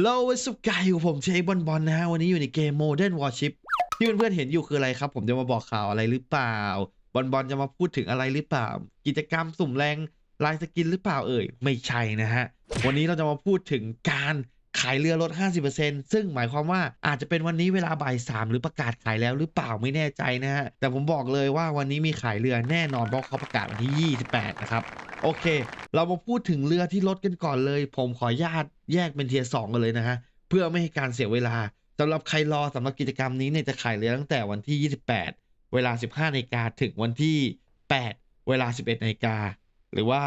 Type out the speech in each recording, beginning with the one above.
โลวสุกายอยู่ผมเชคบอลบอลนะฮะวันนี้อยู่ในเกม Modern Warship ที่เพื่อนๆเห็นอยู่คืออะไรครับ ผมจะมาบอกข่าวอะไรหรือเปล่า บอลบอลจะมาพูดถึงอะไรหรือเปล่า กิจกรรมสุ่มแรงลายสกินหรือเปล่าเอ่ยไม่ใช่นะฮะ วันนี้เราจะมาพูดถึงการขายเรือลด 50%ซึ่งหมายความว่าอาจจะเป็นวันนี้เวลาบ่ายสามหรือประกาศขายแล้วหรือเปล่าไม่แน่ใจนะฮะ แต่ผมบอกเลยว่าวันนี้มีขายเรือแน่นอนเพราะเขาประกาศวันที่ 28 นะครับ โอเค เรามาพูดถึงเรือที่ลดกันก่อนเลย ผมขอญาตแยกเป็นเทียร์สองกันเลยนะฮะ เพื่อไม่ให้การเสียเวลาสำหรับใครรอสำหรับกิจกรรมนี้เนี่ยจะขายเรือตั้งแต่วันที่ 28 เวลา 15นาฬิกาถึงวันที่ 8 เวลา 11นาฬิกาหรือว่า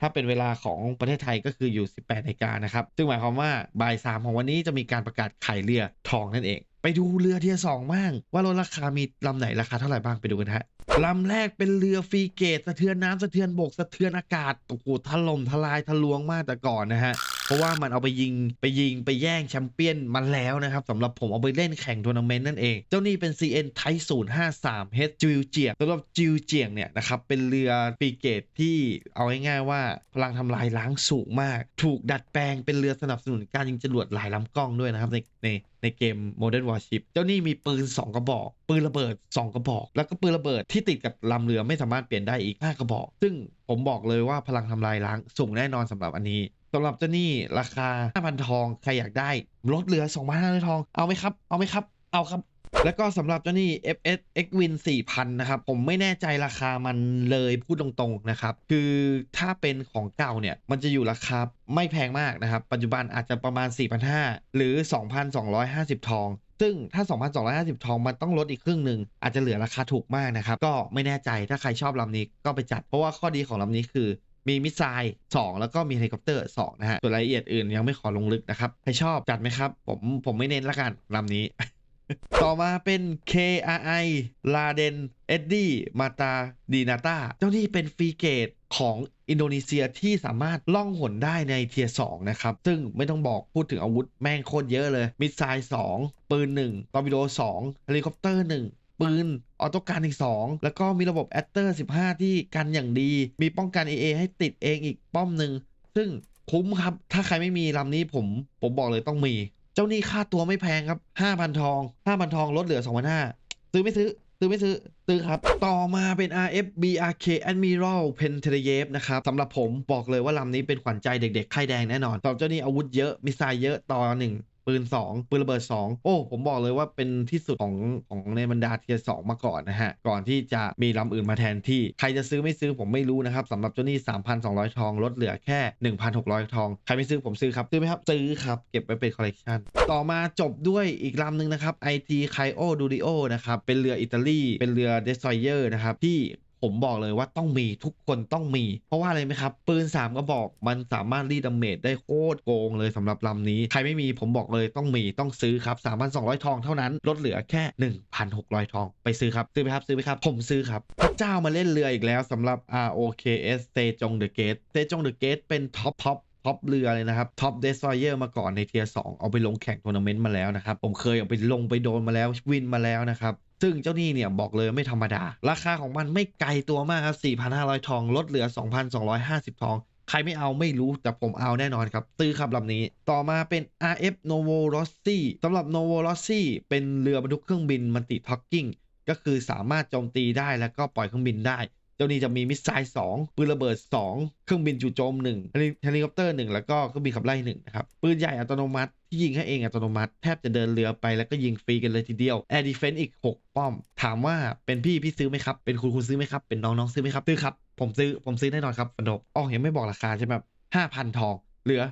ถ้าเป็นเวลาของประเทศไทยก็คืออยู่ 18นาฬิกานะครับ ซึ่งหมายความว่าบ่ายสามของวันนี้จะมีการประกาศขายเรือทองนั่นเอง ไปดูเรือเทียร์สองบ้าง ว่าลดราคามีลำไหนราคาเท่าไหร่บ้างไปดูกันฮะ ลำแรกเป็นเรือฟรีเกตสะเทือนน้ำสะเทือนบกสะเทือนอากาศโอ้โหถล่มทลายทะลวงมากแต่ก่อนนะฮะ เพราะว่ามันเอาไปยิงไปยิงไปแย่งแชมเปี้ยนมันแล้วนะครับสำหรับผมเอาไปเล่นแข่งทัวร์นาเมนต์นั่นเอง เจ้านี่เป็น CN ไท053 H จิวเจียงสำหรับจิวเจียงเนี่ยนะครับเป็นเรือฟรีเกตที่เอาง่ายๆว่าพลังทำลายล้างสูงมาก ถูกดัดแปลงเป็นเรือสนับสนุนการยิงจรวดหลายลำกล้องด้วยนะครับในในในเกม Modern Warship เจ้านี่มีปืน 2 กระบอก ปืนระเบิด 2 กระบอก แล้วก็ปืนระเบิดที่ติดกับลำเรือไม่สามารถเปลี่ยนได้อีก 5 กระบอก ซึ่งผมบอกเลยว่าพลังทำลายล้างสูงแน่นอนสำหรับอันนี้ สำหรับเจ้านี่ราคา 5,000 ทอง ใครอยากได้ลดเหลือ 2,500 ทอง เอาไหมครับ เอาไหมครับ เอาครับ แล้วก็สำหรับเจ้านี่ FS X Win 4,000 นะครับ ผมไม่แน่ใจราคามันเลยพูดตรงๆนะครับ คือถ้าเป็นของเก่าเนี่ย มันจะอยู่ราคาไม่แพงมากนะครับ ปัจจุบันอาจจะประมาณ 4,500 หรือ 2,250 ทองซึ่งถ้า 2,250 ทองมันต้องลดอีกครึ่งหนึ่ง อาจจะเหลือราคาถูกมากนะครับ ก็ไม่แน่ใจถ้าใครชอบลำนี้ก็ไปจัด เพราะว่าข้อดีของลำนี้คือ มีมิสไซล์2แล้วก็มีเฮลิคอปเตอร์2นะฮะส่วนรายละเอียดอื่นยังไม่ขอลงลึกนะครับใครชอบจัดไหมครับ ผมผมไม่เน้นละกันลำนี้ ต่อมาเป็น KRI ลาเดนเอ็ดดี้มาตาดีนาตาเจ้านี่เป็นฟรีเกตของอินโดนีเซียที่สามารถล่องหนได้ในเทียร์2นะครับ ซึ่งไม่ต้องบอกพูดถึงอาวุธแม่งโคตรเยอะเลย มิสไซล์2ปืน1ตอร์ปิโด2เฮลิคอปเตอร์1 ปืนออโต้การอีก 2 แล้วก็มีระบบแอตเตอร์15 ที่กันอย่างดี มีป้องกัน AA ให้ติดเองอีกป้อมหนึ่งซึ่งคุ้มครับ ถ้าใครไม่มีลำนี้ผมผมบอกเลยต้องมี เจ้านี่ค่าตัวไม่แพงครับ 5,000 ทอง 5,000 ทองลดเหลือ 2,500ซื้อไม่ซื้อซื้อไม่ซื้อซื้อครับ ต่อมาเป็น RF BRK Admiral p e n t e r y e v นะครับสำหรับผมบอกเลยว่าลำนี้เป็นขวัญใจเด็กๆไข่แดงแน่นอนสำหรับเจ้านี่อาวุธเยอะ มิสไซล์เยอะต่อหนึ่ง ปืน 2 ปืนระเบิด 2 โอ้ ผมบอกเลยว่าเป็นที่สุดของของในบรรดาเทียร์สมาก่อนนะฮะ ก่อนที่จะมีลำอื่นมาแทนที่ ใครจะซื้อไม่ซื้อผมไม่รู้นะครับสำหรับเจ้านี่ 3,200 ทอง ลดเหลือแค่ 1,600 ทอง ใครไม่ซื้อผมซื้อครับ ซื้อไหมครับ ซื้อครับ เก็บไว้เป็นคอลเลกชันต่อมาจบด้วยอีกลำหนึ่งนะครับ IT Kaio Durio นะครับ เป็นเรืออิตาลี เป็นเรือ Destroyer นะครับที่ ผมบอกเลยว่าต้องมีทุกคนต้องมี เพราะว่าอะไรไหมครับ ปืน 3ก็บอกมันสามารถรีดดาเมจได้โคตรโกงเลยสำหรับลำนี้ ใครไม่มีผมบอกเลยต้องมีต้องซื้อครับ 3,200 ทองเท่านั้นลดเหลือแค่ 1,600 ทอง ไปซื้อครับ ซื้อไหมครับซื้อไหมครับ ผมซื้อครับพระเจ้ามาเล่นเรืออีกแล้วสำหรับ ROKS เซจงเดอะเกตเซจงเดอะเกตเป็นท็อปท็อปท็อปเรือเลยนะครับท็อปเดสทรอยเออร์มาก่อนในเทียร์2เอาไปลงแข่งทัวร์นาเมนต์มาแล้วนะครับ ผมเคยเอาไปลงไปโดนมาแล้ววินมาแล้วนะครับ ซึ่งเจ้านี่เนี่ยบอกเลยไม่ธรรมดา ราคาของมันไม่ไกลตัวมากครับ 4,500 ทอง ลดเหลือ 2,250 ทอง ใครไม่เอาไม่รู้แต่ผมเอาแน่นอนครับ ซื้อครับลำนี้ ต่อมาเป็น RF Novo Rossi สำหรับ Novo Rossi เป็นเรือบรรทุกเครื่องบินมัลติท็อกกิ้งก็คือสามารถโจมตีได้แล้วก็ปล่อยเครื่องบินได้เจ้านี้จะมีมิสไซล์2ปืนระเบิด 2 เครื่องบินจู่โจม1เฮลิคอปเตอร์ 1 แล้วก็เครื่องบินขับไล่1นะครับ ปืนใหญ่อัตโนมัติ ที่ยิงให้เองอัตโนมัติ แทบจะเดินเรือไปแล้วก็ยิงฟรีกันเลยทีเดียวแอร์ดิเฟนต์อีก 6 ป้อม ถามว่าเป็นพี่พี่ซื้อไหมครับ เป็นคุณคุณซื้อไหมครับเป็นน้องน้องซื้อไหมครับซื้อครับผมซื้อผมซื้อแน่นอนครับฟันดบอ๋อยังไม่บอกราคาใช่ไหมห้าพันทองเหลือ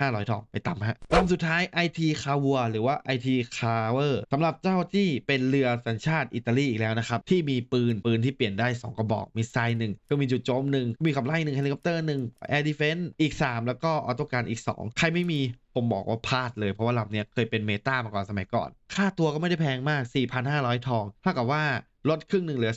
2,500ทองไปต่ำฮะลำสุดท้าย IT c a v a หรือว่า IT c a v e r สำหรับเจ้าที่เป็นเรือสัญชาติอิตาลีอีกแล้วนะครับ ที่มีปืน ปืนที่เปลี่ยนได้ 2 กระบอก มีไซน์หนึ่งก็มีจุดโจมหนึ่งมีขับไล่หนึ่งเฮลิคอปเตอร์หนึ่งแอร์ดิเฟน c ์อีก 3 แล้วก็ออโต้การอีก 2 ใครไม่มีผมบอกว่าพลาดเลยเพราะว่าลำเนี้ยเคยเป็นเมตามาก่อนสมัยก่อน ค่าตัวก็ไม่ได้แพงมาก 4,500 ทองเท่ากับว่าลดครึ่งหนึ่งเหลือ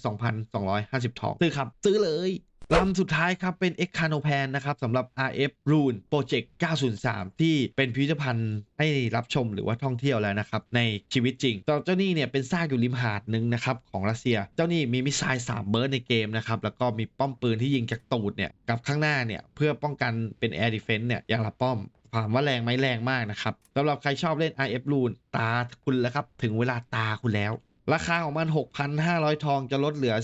2,250 ทองซื้อครับ ซื้อเลย ลำสุดท้ายครับเป็น e x c a n o p a n นะครับสำหรับ RF Rune Project 903 ที่เป็นพิพิธภัณฑ์ให้รับชมหรือว่าท่องเที่ยวแล้วนะครับ ในชีวิตจริงตอนเจ้านี่เนี่ยเป็นซากอยู่ริมหาดหนึ่งนะครับ ของรัสเซีย เจ้านี่มีมิสไซล์3เบิร์ดในเกมนะครับ แล้วก็มีป้อมปืนที่ยิงจากตูดเนี่ยกับข้างหน้าเนี่ยเพื่อป้องกันเป็น Air Defense เนี่ยอย่างละป้อมถามว่าแรงไหมแรงมากนะครับสำหรับใครชอบเล่น IF Rune ตาคุณแล้วครับ ถึงเวลาตาคุณแล้ว ราคาของมัน 6,500 ทองจะลดเหลือ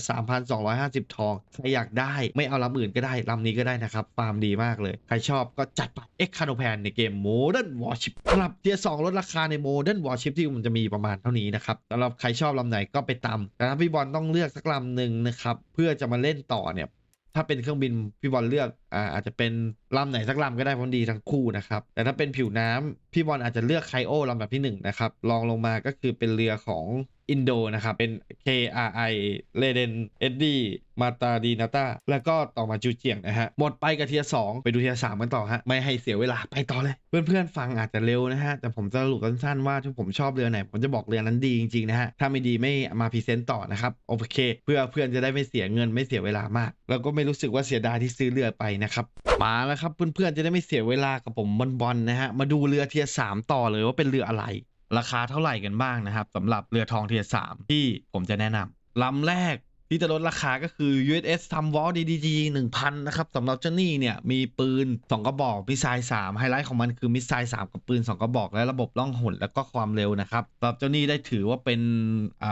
3,250 ทอง ใครอยากได้ไม่เอาลำอื่นก็ได้ลำนี้ก็ได้นะครับ ฟาร์มดีมากเลย ใครชอบก็จัดไป X c a n o p a n ในเกม Modern Warship สำหรับเทียร์2ลดราคาใน Modern Warship ที่มันจะมีประมาณเท่านี้นะครับสำหรับใครชอบลำไหนก็ไปตามแต่ถ้าพี่บอลต้องเลือกสักลำหนึ่งนะครับเพื่อจะมาเล่นต่อเนี่ยถ้าเป็นเครื่องบินพี่บอลเลือกอ่าอาจจะเป็นลำไหนสักลำก็ได้พราะมันดีทั้งคู่นะครับ แต่ถ้าเป็นผิวน้ำพี่บอลอาจจะเลือกไคโอลำดับที่หนึ่งนะครับรองลงมาก็คือเป็นเรือของ อินโดนะครับ เป็น KRI เลเดนเอ็ดดี้มาตาดีนาตาแล้วก็ต่อมาจูเจียงนะฮะ หมดไปกับเทียสองไปดูเทียสามกันต่อฮะ ไม่ให้เสียเวลาไปต่อเลย เพื่อนๆ ฟังอาจจะเร็วนะฮะ แต่ผมจะสรุปสั้นๆว่าที่ผมชอบเรือไหน ผมจะบอกเรือนั้นดีจริงๆนะฮะ ถ้าไม่ดีไม่มาพรีเซนต์ต่อนะครับ โอเค เพื่อเพื่อนจะได้ไม่เสียเงินไม่เสียเวลามาก แล้วก็ไม่รู้สึกว่าเสียดายที่ซื้อเรือไปนะครับมาแล้วครับเพื่อนๆจะได้ไม่เสียเวลากับผมบอลๆนะฮะมาดูเรือเทียสามต่อเลยว่าเป็นเรืออะไร ราคาเท่าไหร่กันบ้างนะครับสำหรับเรือทองเทียสามที่ผมจะแนะนำลำแรกที่จะลดราคาก็คือ USS s u m w a l DDG 1000 นะครับสำหรับเจ้านี่เนี่ยมีปืน 2 กระบอก มิสไซล์ 3 ไฮไลท์ของมันคือมิสไซล์ 3 กับปืน 2 กระบอก และระบบล่องหนแล้วก็ความเร็วนะครับสำหรับเจ้านี่ได้ถือว่าเป็น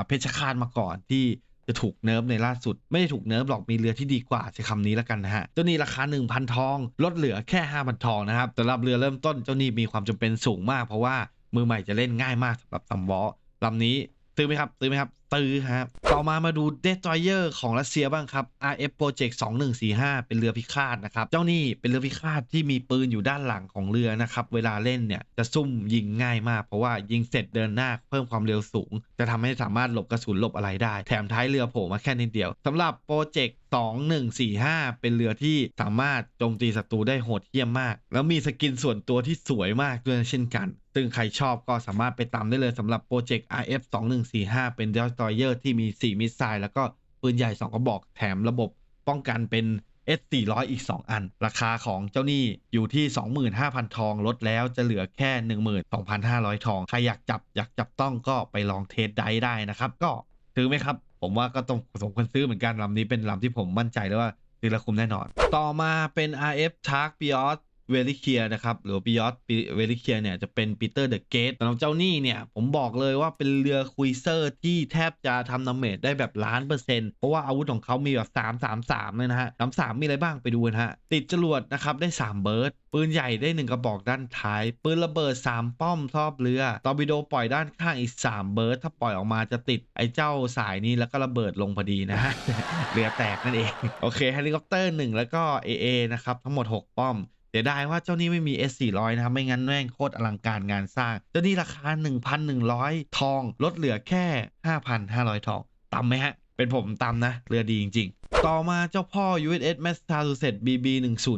เพชฌฆาตมาก่อนที่จะถูกเนิร์ฟในล่าสุด ไม่ได้ถูกเนิร์ฟหรอกมีเรือที่ดีกว่าใช้คำนี้แล้วกันนะฮะ เจ้านี่ราคา 1,000 ทอง ลดเหลือแค่ 5,000 ทองนะครับสำหรับเรือเริ่มต้นเจ้านี่มีความจำเป็นสูงมากเพราะว่า มือใหม่จะเล่นง่ายมากสำหรับซัมวอลลำนี้ซื้อไหมครับซื้อไหมครับซื้อครับต่อมามาดู Destroyer ของรัสเซียบ้างครับ RF Project 2145 เป็นเรือพิฆาตนะครับ เจ้านี่เป็นเรือพิฆาตที่มีปืนอยู่ด้านหลังของเรือนะครับ เวลาเล่นเนี่ยจะซุ่มยิงง่ายมาก เพราะว่ายิงเสร็จเดินหน้าเพิ่มความเร็วสูง จะทำให้สามารถหลบกระสุนหลบอะไรได้ แถมท้ายเรือโผล่มาแค่นิดเดียวสำหรับโปรเจกต์ 2145 เป็นเรือที่สามารถโจมตีศัตรูได้โหดเหี้ยมมาก แล้วมีสกินส่วนตัวที่สวยมากด้วยเช่นกัน ซึ่งใครชอบก็สามารถไปตามได้เลยสำหรับโปรเจกต์ RF 2145 เป็น Destroyer ที่มี 4 มิสไซล์แล้วก็ปืนใหญ่ 2 กระบอกแถมระบบป้องกันเป็น S 400 อีก 2 อัน ราคาของเจ้านี่อยู่ที่ 25,000 ทอง ลดแล้วจะเหลือแค่ 12,500 ทอง ใครอยากจับอยากจับต้องก็ไปลองเทสได้ได้นะครับ ก็ซื้อไหมครับ ผมว่าก็ต้องสมควรซื้อเหมือนกันลำนี้เป็นลำที่ผมมั่นใจเลยว่าซื้อแล้วคุ้มแน่นอน ต่อมาเป็น RF Shark b i o s เวลิเคียนะครับหรือบิยอสเวลิเคียเนี่ยจะเป็นปีเตอร์เดอะเกตสำหรับเจ้านี่เนี่ยผมบอกเลยว่าเป็นเรือคุยเซอร์ที่แทบจะทำนาเมจได้แบบล้านเปอร์เซ็นต์เพราะว่าอาวุธของเขามีแบบ 3 3 3 เลยนะฮะสามสามมีอะไรบ้างไปดูนะฮะ ติดจรวดนะครับได้ 3 เบิร์ดปืนใหญ่ได้ 1 กระบอกด้านท้าย ปืนระเบิด 3 ป้อมรอบเรือตอร์ปิโดปล่อยด้านข้างอีก 3 เบิร์ดถ้าปล่อยออกมาจะติดไอ้เจ้าสายนี้แล้วก็ระเบิดลงพอดีนะฮะเรือแตกนั่นเองโอเคเฮลิคอปเตอร์1แล้วก็ AA นะครับทั้งหมด 6 ป้อม เสียดายว่าเจ้านี้ไม่มี S 4 0 0 นะครับ ไม่งั้นแม่งโคตรอลังการงานสร้าง เจ้านี้ราคา 1,100 ทอง ลดเหลือแค่ 5,500 ทองต่ำไหมฮะ เป็นผมต่ำนะ เรือดีจริง ๆ ต่อมาเจ้าพ่อ USS Massachusetts BB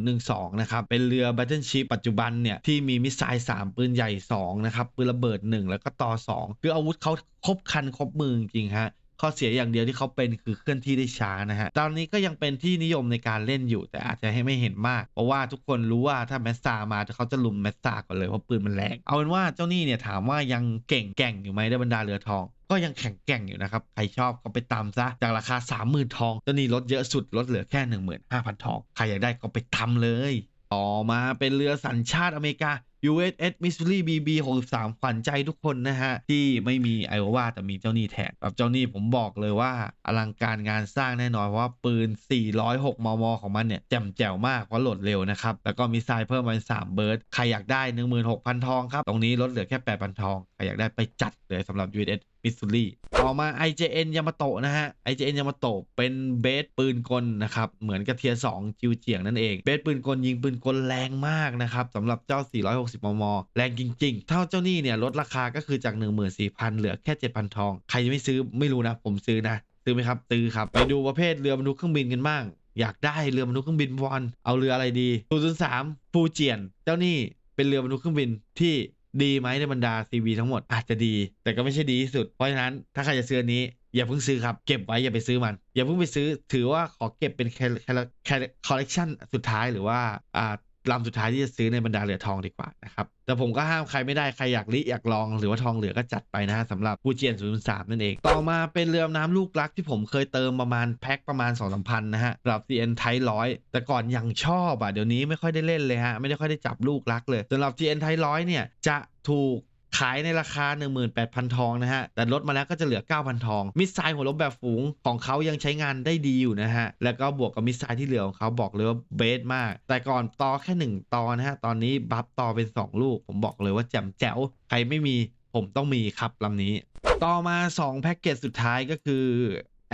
1012นะครับ เป็นเรือ Battleship ปัจจุบันเนี่ย ที่มีมิสไซล์3 ปืนใหญ่ 2 นะครับ ปืนระเบิด 1 แล้วก็ต่อ 2 คืออาวุธเขาครบคันครบมือจริงฮะ ข้อเสียอย่างเดียวที่เขาเป็นคือเคลื่อนที่ได้ช้านะฮะตอนนี้ก็ยังเป็นที่นิยมในการเล่นอยู่ แต่อาจจะให้ไม่เห็นมาก เพราะว่าทุกคนรู้ว่าถ้าแมสซามาเขาจะลุมแมสซาก่อนเลยเพราะปืนมันแรงเอาเป็นว่าเจ้านี่เนี่ยถามว่ายังเก่งแก่งอยู่ไหมในบรรดาเรือทองก็ยังแข็งแกร่งอยู่นะครับ ใครชอบก็ไปตามซะ จากราคา 30,000 ทองเจ้านี่ลดเยอะสุดลดเหลือแค่ 15,000 ทอง ใครอยากได้ก็ไปทำเลย ต่อมาเป็นเรือสัญชาติอเมริกา USS mystery BB 63 ขวัญใจทุกคนนะฮะ ที่ไม่มีไอโอวาแต่มีเจ้านี่แทนแบบเจ้านี่ผมบอกเลยว่า อลังการงานสร้างแน่นอนเพราะว่าปืน 406 มม ของมันเนี่ยแจ่มแจ๋วมากเพราะโหลดเร็วนะครับ แล้วก็มีไซเพิ่มมา3เบิร์ดใครอยากได้ 16,000 ทองครับ ตรงนี้ลดเหลือแค่ 8,000 ทอง ใครอยากได้ไปจัดเลยสำหรับ USS มิสซูรีต่อมา IJN ยามาโตะนะฮะ IJN ยามาโตะเป็นเบสปืนกลนะครับ เหมือนกับเทียร์2จิวเจียงนั่นเอง เบสปืนกลยิงปืนกลแรงมากนะครับสำหรับเจ้า 460 มม แรงจริง ๆ เท่าเจ้านี่เนี่ยลดราคาก็คือจาก 14,000 เหลือแค่ 7,000 ทอง ใครยังไม่ซื้อไม่รู้นะ ผมซื้อนะซื้อไหมครับซื้อครับไปดูประเภทเรือบรรทุกเครื่องบินกันบ้างอยากได้เรือบรรทุกเครื่องบินวอนเอาเรืออะไรดี003ฟูเจียน เจ้านี่เป็นเรือบรรทุกเครื่องบินที่ ดีไหมในบรรดา CV ทั้งหมดอาจจะดี แต่ก็ไม่ใช่ดีที่สุด เพราะฉะนั้นถ้าใครจะซื้อนนี้ อย่าเพิ่งซื้อครับ เก็บไว้อย่าไปซื้อมัน อย่าเพิ่งไปซื้อ ถือว่าขอเก็บเป็นคอลเลกชันสุดท้ายหรือว่าอ่า ลำสุดท้ายที่จะซื้อในบรรดาเหลือทองดีกว่านะครับ แต่ผมก็ห้ามใครไม่ได้ ใครอยากลิอยากลองหรือว่าทองเหลือก็จัดไปนะฮะสำหรับกูเจียน0ูนนั่นเอง ต่อมาเป็นเรือดำน้ำลูกรักที่ผมเคยเติมประมาณแพ็คประมาณ2 3 0 0พันนะฮะสำหรับ CN ไทร้อยแต่ก่อนยังชอบอะเดี๋ยวนี้ไม่ค่อยได้เล่นเลยฮะไม่ได้ค่อยได้จับลูกรักเลยสำหรับ GN ไทร้อยเนี่ยจะถูก ขายในราคา 18,000 ทองนะฮะ แต่ลดมาแล้วก็จะเหลือ 9,000 ทอง มิสไซล์หัวลบแบบฝูงของเขายังใช้งานได้ดีอยู่นะฮะ แล้วก็บวกกับมิสไซล์ที่เหลือของเขาบอกเลยว่าเบสมาก แต่ก่อนต่อแค่ 1ตอนะฮะ ตอนนี้บัฟต่อเป็น 2 ลูก ผมบอกเลยว่าแจ่มแจ๋ว ใครไม่มีผมต้องมีครับลำนี้ ต่อมา 2 แพ็กเกจสุดท้ายก็คือ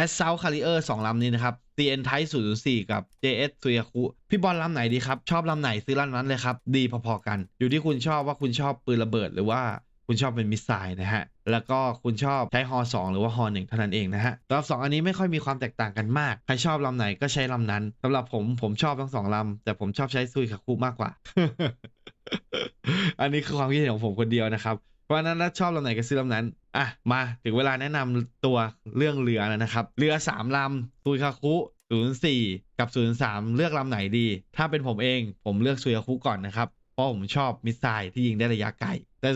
a s s a u l t Carrier 2ลำนี้นะครับ CN Type 004 กับ JS ซุยาคุพี่บอลลำไหนดีครับ ชอบลำไหนซื้อลำนั้นเลยครับ ดีพอๆกัน อยู่ที่คุณชอบว่าคุณชอบปืนระเบิดหรือว่า คุณชอบเป็นมิสไซล์นะฮะ แล้วก็คุณชอบใช้ฮอ2หรือว่าฮอ1เท่านั้นเองนะฮะสำหรับ2อันนี้ไม่ค่อยมีความแตกต่างกันมาก ใครชอบลำไหนก็ใช้ลำนั้นสำหรับผมผมชอบทั้งสองลำแต่ผมชอบใช้ซุยคาคุมากกว่า อันนี้คือความคิดเห็นของผมคนเดียวนะครับเพราะฉะนั้นถ้าชอบลำไหนก็ซื้อลำนั้น อะ มาถึงเวลาแนะนำตัวเรื่องเรือแล้วนะครับ เรือ 3 ลำซุยคาคุ04 กับ 03 เลือกลำไหนดี ถ้าเป็นผมเองผมเลือกซุยคาคุก่อนนะครับ ราะผมชอบมิสไซล์ที่ยิงได้ระยะไกล แต่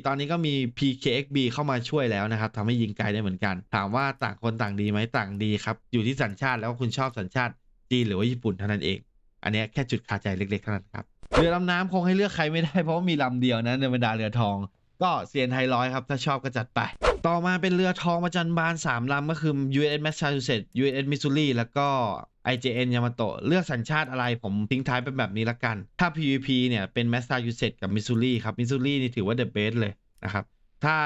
04 ตอนนี้ก็มี PKXB เข้ามาช่วยแล้วนะครับทำให้ยิงไกลได้เหมือนกัน ถามว่าต่างคนต่างดีไหมต่างดีครับ อยู่ที่สัญชาติแล้วคุณชอบสัญชาติจีนหรือว่าญี่ปุ่นเท่านั้นเอง อันนี้แค่จุดคาใจเล็กๆเท่านั้นครับ เรือลำน้ำคงให้เลือกใครไม่ได้เพราะมีลำเดียวนะในบรรดาเรือทอง ก็เซียนไทยร้อยครับถ้าชอบก็จัดไปต่อมาเป็นเรือทองประจันบาน 3 ลำก็คือ USS Massachusetts USS Missouri แล้วก็ IJN Yamato เลือกสัญชาติอะไรผมทิ้งท้ายเป็นแบบนี้ละกัน ถ้า PVP เนี่ยเป็นแมสซาชูเซตกับมิสซูรีครับมิสซูรีนี่ถือว่าเดอะเบสเลยนะครับ ถ้า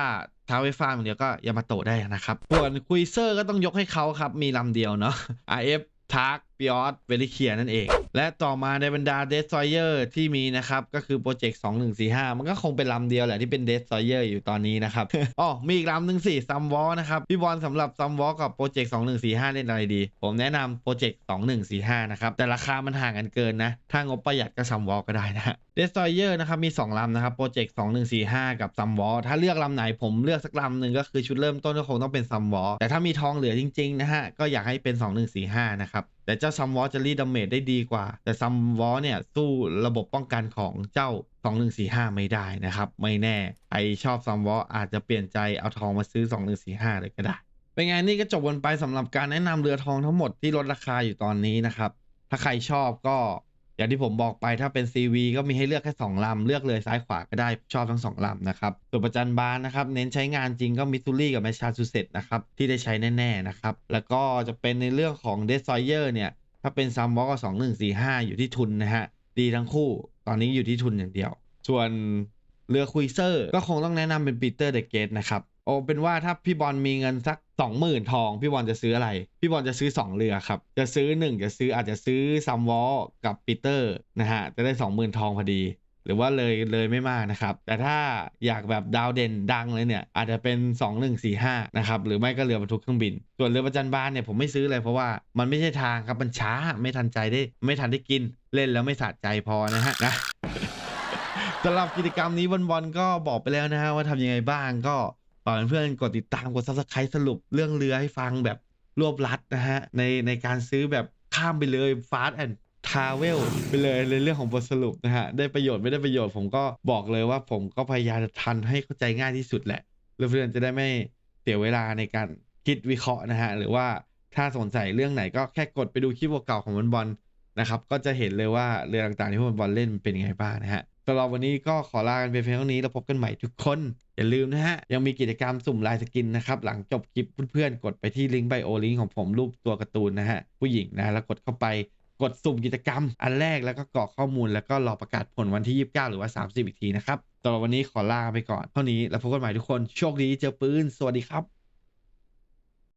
ท้าไฟฟ้าอย่างเดียวก็ยามาโตะได้นะครับส่วนคุยเซอร์ก็ต้องยกให้เขาครับ มีลำเดียวเนาะ RF ทาร์กปิออสเวลิเคียนั่นเอง และต่อมาในบรรดาเดสซอยเยอร์ที่มีนะครับ ก็คือโปรเจกต์2145มันก็คงเป็นลำเดียวแหละที่เป็นเดสซอยเยอร์อยู่ตอนนี้นะครับอ๋อมีอีกลำหนึ่งสิซัมวอลนะครับ พี่บอลสำหรับซัมวอลกับโปรเจกต์2145เล่นอะไรดี ผมแนะนำโปรเจกต์2145นะครับ แต่ราคามันห่างกันเกินนะ ถ้างบประหยัดก็ซัมวอลก็ได้นะเดสซอยเยอร์นะครับมี 2ลำนะครับโปรเจกต์2145กับซัมวอลถ้าเลือกลำไหนผมเลือกสักลำหนึ่งก็คือชุดเริ่มต้นก็คงต้องเป็นซัมวอลแต่ถ้ามีทองเหลือจริงๆนะฮะก็อยากให้เป็น 2145นะครับ แต่เจ้าซัมวอลจะรีดดาเมจได้ดีกว่า แต่ซัมวอลเนี่ยสู้ระบบป้องกันของเจ้า 2145 ไม่ได้นะครับ ไม่แน่ใครชอบซัมวอลอาจจะเปลี่ยนใจเอาทองมาซื้อ 2145 เลยก็ได้ เป็นไงนี่ก็จบวันไปสำหรับการแนะนำเรือทองทั้งหมดที่ลดราคาอยู่ตอนนี้นะครับ ถ้าใครชอบก็ อย่างที่ผมบอกไปถ้าเป็น CV ก็มีให้เลือกแค่2ลำเลือกเลยซ้ายขวาก็ได้ชอบทั้ง2ลำนะครับส่วนประจันบานนะครับเน้นใช้งานจริงก็มิสซูรีกับแมชชาชูเซตนะครับที่ได้ใช้แน่ๆนะครับแล้วก็จะเป็นในเรื่องของเดสซอยเยอร์เนี่ยถ้าเป็นซัมวอลก็2145อยู่ที่ทุนนะฮะดีทั้งคู่ตอนนี้อยู่ที่ทุนอย่างเดียว ส่วนเรือคุยเซอร์ก็คงต้องแนะนำเป็นปีเตอร์เดอะเกตนะครับ โอเป็นว่าถ้าพี่บอลมีเงินสัก20,000ทอง พี่บอลจะซื้ออะไร พี่บอลจะซื้อ2เรือครับ จะซื้อ1จะซื้ออาจจะซื้อซัมวอลกับปีเตอร์นะฮะ จะได้20,000ทองพอดี หรือว่าเลยเลยไม่มากนะครับ แต่ถ้าอยากแบบดาวเด่นดังเลยเนี่ย อาจจะเป็น 2145นะครับ หรือไม่ก็เรือบรรทุกเครื่องบิน ส่วนเรือประจันบานเนี่ยผมไม่ซื้อเลยเพราะว่ามันไม่ใช่ทางครับมันช้าไม่ทันใจได้ ไม่ทันได้กินเล่นแล้วไม่สะใจพอนะฮะนะสำหรับกิจกรรมนี้วันวันๆก็บอกไปแล้วนะฮะว่าทำยังไงบ้างก็ ฝากเพื่อนๆกดติดตามกด subscribe สรุปเรื่องเรือให้ฟังแบบรวบรัดนะฮะ ในในการซื้อแบบข้ามไปเลย fast and travel ไปเลยในเรื่องของบทสรุปนะฮะ ได้ประโยชน์ไม่ได้ประโยชน์ผมก็บอกเลยว่าผมก็พยายามจะทันให้เข้าใจง่ายที่สุดแหละเพื่อนๆจะได้ไม่เสียเวลาในการคิดวิเคราะห์นะฮะ หรือว่าถ้าสนใจเรื่องไหนก็แค่กดไปดูคลิปเก่าของวันบอลนะครับก็จะเห็นเลยว่าเรือต่างๆที่พวกบอลเล่นเป็นยังไงบ้างนะฮะ สำหรับวันนี้ก็ขอลากันไปเพียงเท่านี้แล้วพบกันใหม่ทุกคน อย่าลืมนะฮะ ยังมีกิจกรรมสุ่มลายสกินนะครับ หลังจบคลิปเพื่อนๆ กดไปที่ลิงก์ไบโอลิงก์ของผมรูปตัวการ์ตูนนะฮะ ผู้หญิงนะ แล้วกดเข้าไปกดสุ่มกิจกรรม อันแรกแล้วก็กรอกข้อมูลแล้วก็รอประกาศผลวันที่ 29 หรือว่า 30 อีกทีนะครับสำหรับวันนี้ขอลาไปก่อนเท่านี้แล้วพบกันใหม่ทุกคนโชคดีเจอปืนสวัสดีครับ